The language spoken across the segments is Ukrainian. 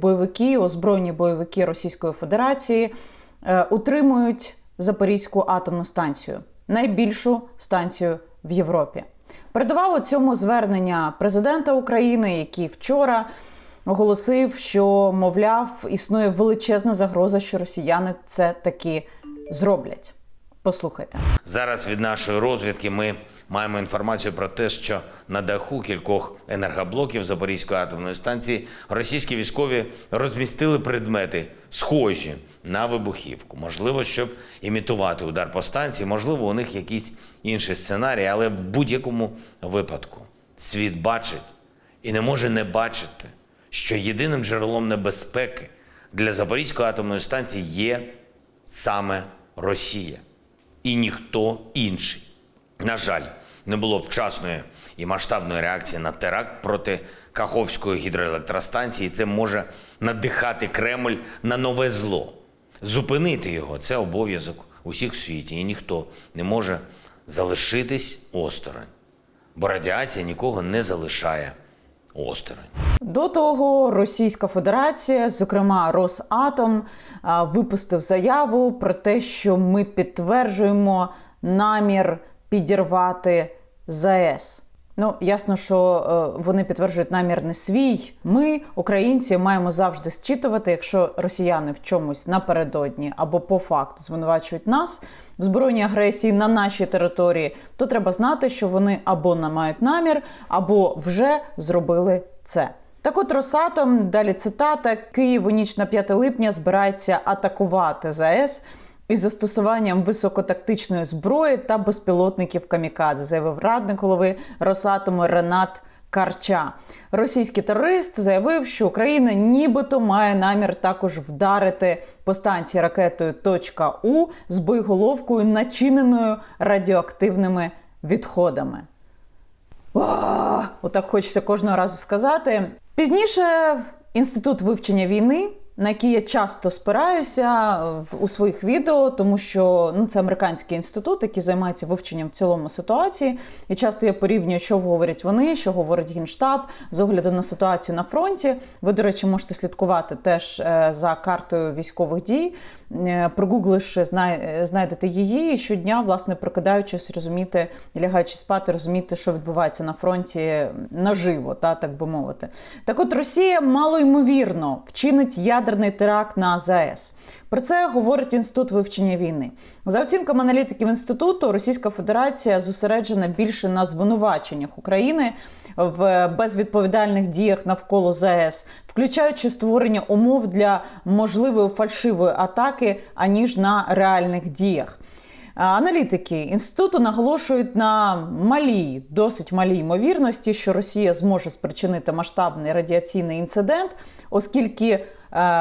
бойовики, озброєні бойовики Російської Федерації е, утримують Запорізьку атомну станцію, найбільшу станцію в Європі. Передавало цьому звернення президента України, який вчора оголосив, що мовляв існує величезна загроза, що росіяни це таки зроблять. Послухайте. Зараз від нашої розвідки ми маємо інформацію про те, що на даху кількох енергоблоків Запорізької атомної станції російські військові розмістили предмети, схожі на вибухівку. Можливо, щоб імітувати удар по станції, можливо, у них якісь інші сценарії, але в будь-якому випадку світ бачить і не може не бачити, що єдиним джерелом небезпеки для Запорізької атомної станції є саме Росія і ніхто інший. На жаль, не було вчасної і масштабної реакції на теракт проти Каховської гідроелектростанції. Це може надихати Кремль на нове зло. Зупинити його це обов'язок усіх в світі, і ніхто не може залишитись осторонь, бо радіація нікого не залишає осторонь. До того Російська Федерація, зокрема Росатом, випустив заяву про те, що ми підтверджуємо намір підірвати ЗАЕС. Ну, ясно, що е, вони підтверджують намір не свій. Ми, українці, маємо завжди зчитувати, якщо росіяни в чомусь напередодні або по факту звинувачують нас в збройній агресії на нашій території, то треба знати, що вони або не мають намір, або вже зробили це. Так от Росатом, далі цитата: Київ у ніч на 5 липня збирається атакувати ЗАЕС із застосуванням високотактичної зброї та безпілотників камікадзе, заявив радник голови Росатому Ренат Карча. Російський терорист заявив, що Україна нібито має намір також вдарити по станції ракетою точка «У» з боєголовкою, начиненою радіоактивними відходами. Отак хочеться кожного разу сказати. Пізніше інститут вивчення війни, на який я часто спираюся в- у своїх відео, тому що ну, це американський інститут, який займається вивченням в цілому ситуації. І часто я порівнюю, що говорять вони, що говорить генштаб з огляду на ситуацію на фронті. Ви, до речі, можете слідкувати теж е, за картою військових дій. Е, Прогугливши, знай- е, знайдете її і щодня, власне, прокидаючись, розуміти, лягаючи спати, розуміти, що відбувається на фронті наживо, та, так би мовити. Так от Росія малоймовірно вчинить ядерний теракт на АЗС. Про це говорить інститут вивчення війни. За оцінками аналітиків інституту, Російська Федерація зосереджена більше на звинуваченнях України в безвідповідальних діях навколо ЗАЕС, включаючи створення умов для можливої фальшивої атаки, аніж на реальних діях. Аналітики інституту наголошують на малій, досить малій ймовірності, що Росія зможе спричинити масштабний радіаційний інцидент, оскільки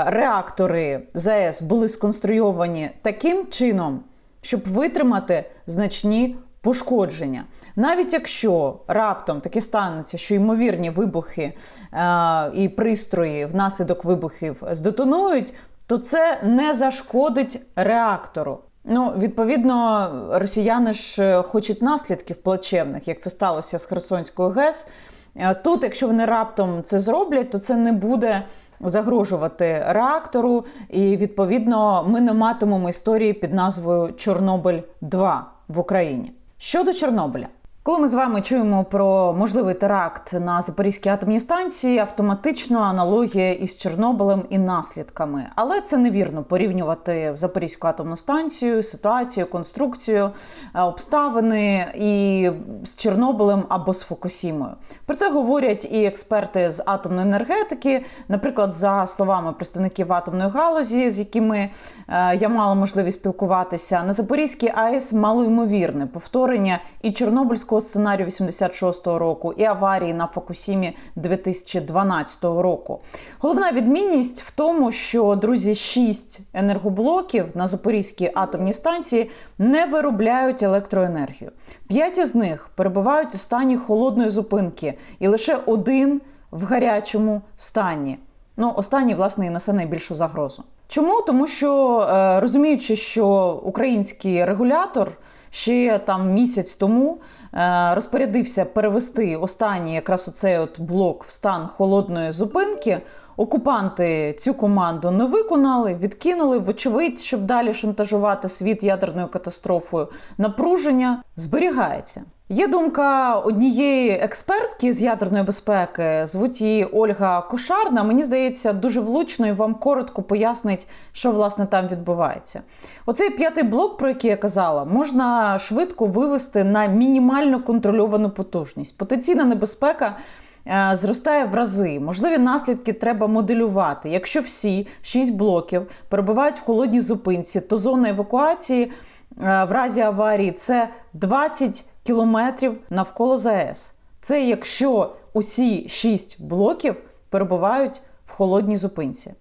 реактори ЗАЕС були сконструйовані таким чином, щоб витримати значні пошкодження. Навіть якщо раптом таке станеться, що ймовірні вибухи е, і пристрої внаслідок вибухів здетонують, то це не зашкодить реактору. Ну, відповідно, росіяни ж е, хочуть наслідків плачевних, як це сталося з Херсонською ГЕС. Е, Тут, якщо вони раптом це зроблять, то це не буде загрожувати реактору, і відповідно ми не матимемо історії під назвою Чорнобиль 2 в Україні. Щодо Чорнобиля. Коли ми з вами чуємо про можливий теракт на Запорізькій атомній станції, автоматично аналогія із Чорнобилем і наслідками. Але це невірно порівнювати Запорізьку атомну станцію, ситуацію, конструкцію, е, обставини і з Чорнобилем або з Фукусімою. Про це говорять і експерти з атомної енергетики. Наприклад, за словами представників атомної галузі, з якими е, я мала можливість спілкуватися, на Запорізькій АЕС малоймовірне повторення і Чорнобильського сценарію 86-го року, і аварії на Фокусімі 2012 року. Головна відмінність в тому, що друзі, шість енергоблоків на Запорізькій атомній станції не виробляють електроенергію. П'ять із них перебувають у стані холодної зупинки, і лише один в гарячому стані. Ну, останній, власне, і несе найбільшу загрозу. Чому? Тому що е, розуміючи, що український регулятор ще там місяць тому розпорядився перевести останній якраз оцей от блок в стан холодної зупинки, Окупанти цю команду не виконали, відкинули, вочевидь, щоб далі шантажувати світ ядерною катастрофою. Напруження зберігається. Є думка однієї експертки з ядерної безпеки, звуть її Ольга Кошарна. Мені здається, дуже влучно і вам коротко пояснить, що власне там відбувається. Оцей п'ятий блок, про який я казала, можна швидко вивести на мінімально контрольовану потужність. Потенційна небезпека е, зростає в рази. Можливі наслідки треба моделювати. Якщо всі шість блоків перебувають в холодній зупинці, то зона евакуації е, в разі аварії це 20 кілометрів навколо ЗАЕС. Це якщо усі шість блоків перебувають в холодній зупинці.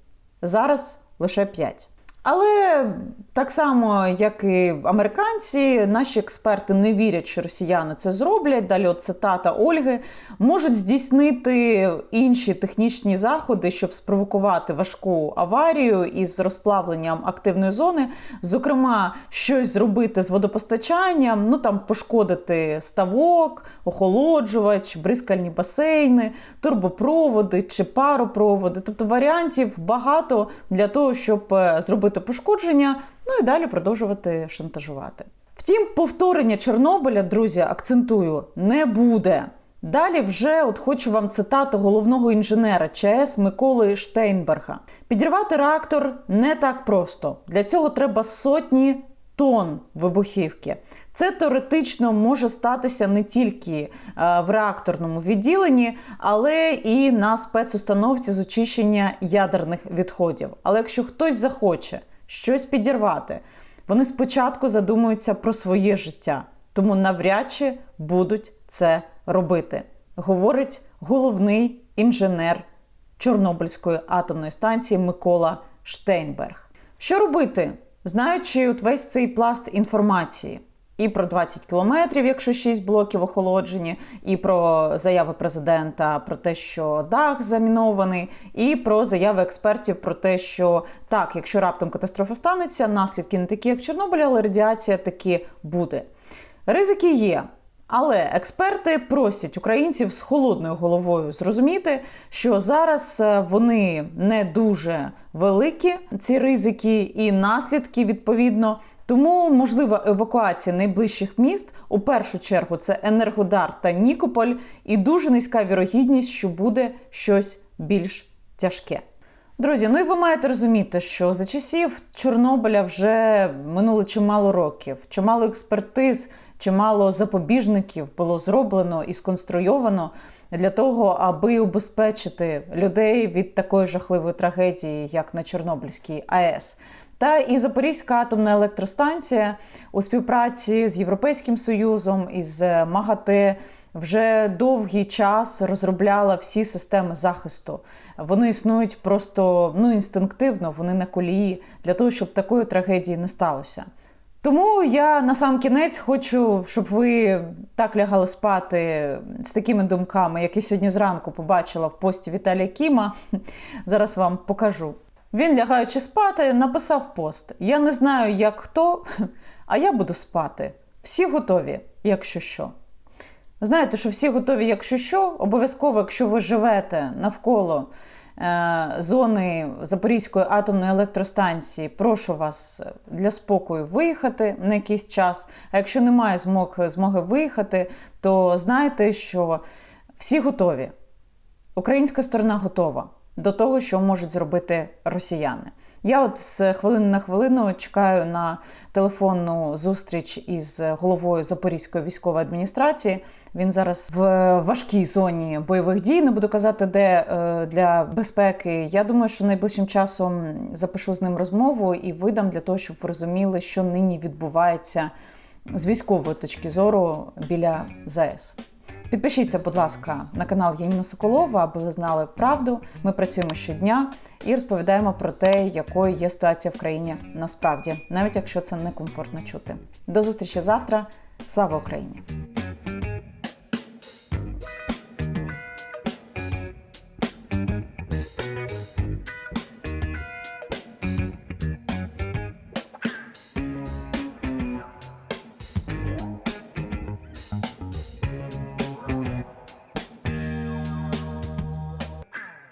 Зараз лише 5. Але так само, як і американці, наші експерти не вірять, що росіяни це зроблять. Далі от цитата Ольги можуть здійснити інші технічні заходи, щоб спровокувати важку аварію із розплавленням активної зони. Зокрема, щось зробити з водопостачанням, ну там пошкодити ставок, охолоджувач, бризкальні басейни, турбопроводи чи паропроводи. Тобто варіантів багато для того, щоб е, зробити пошкодження, ну і далі продовжувати шантажувати. Втім, повторення Чорнобиля, друзі, акцентую, не буде. Далі вже от хочу вам цитату головного інженера ЧАЕС Миколи Штейнберга. Підірвати реактор не так просто. Для цього треба сотні тонн вибухівки. Це теоретично може статися не тільки е, в реакторному відділенні, але і на спецустановці з очищення ядерних відходів. Але якщо хтось захоче щось підірвати, вони спочатку задумуються про своє життя, тому навряд чи будуть це робити, говорить головний інженер Чорнобильської атомної станції Микола Штейнберг. Що робити, знаючи от весь цей пласт інформації? І про 20 кілометрів, якщо 6 блоків охолоджені, і про заяви президента про те, що дах замінований, і про заяви експертів про те, що так, якщо раптом катастрофа станеться, наслідки не такі, як в Чорнобилі, але радіація таки буде. Ризики є. Але експерти просять українців з холодною головою зрозуміти, що зараз е, вони не дуже великі, ці ризики і наслідки відповідно. Тому можлива евакуація найближчих міст у першу чергу це Енергодар та Нікополь, і дуже низька вірогідність, що буде щось більш тяжке. Друзі, ну і ви маєте розуміти, що за часів Чорнобиля вже минуло чимало років, чимало експертиз, чимало запобіжників було зроблено і сконструйовано для того, аби убезпечити людей від такої жахливої трагедії, як на Чорнобильській АЕС. Та і Запорізька атомна електростанція у співпраці з Європейським Союзом із МАГАТЕ вже довгий час розробляла всі системи захисту. Вони існують просто ну інстинктивно, вони на колії для того, щоб такої трагедії не сталося. Тому я на сам кінець хочу, щоб ви так лягали спати з такими думками, як я сьогодні зранку побачила в пості Віталія Кіма. Зараз вам покажу. Він, лягаючи спати, написав пост: Я не знаю, як хто, а я буду спати. Всі готові, якщо що. Знаєте, що всі готові, якщо що, обов'язково, якщо ви живете навколо е, зони Запорізької атомної електростанції, прошу вас для спокою виїхати на якийсь час. А якщо немає змог, змоги виїхати, то знайте, що всі готові. Українська сторона готова до того, що можуть зробити росіяни. Я от з хвилини на хвилину чекаю на телефонну зустріч із головою Запорізької військової адміністрації. Він зараз в важкій зоні бойових дій. Не буду казати, де е, для безпеки. Я думаю, що найближчим часом запишу з ним розмову і видам для того, щоб ви розуміли, що нині відбувається з військової точки зору біля ЗАЕС. Підпишіться, будь ласка, на канал Яніна Соколова, аби ви знали правду. Ми працюємо щодня і розповідаємо про те, якою є ситуація в країні насправді, навіть якщо це некомфортно чути. До зустрічі завтра. Слава Україні!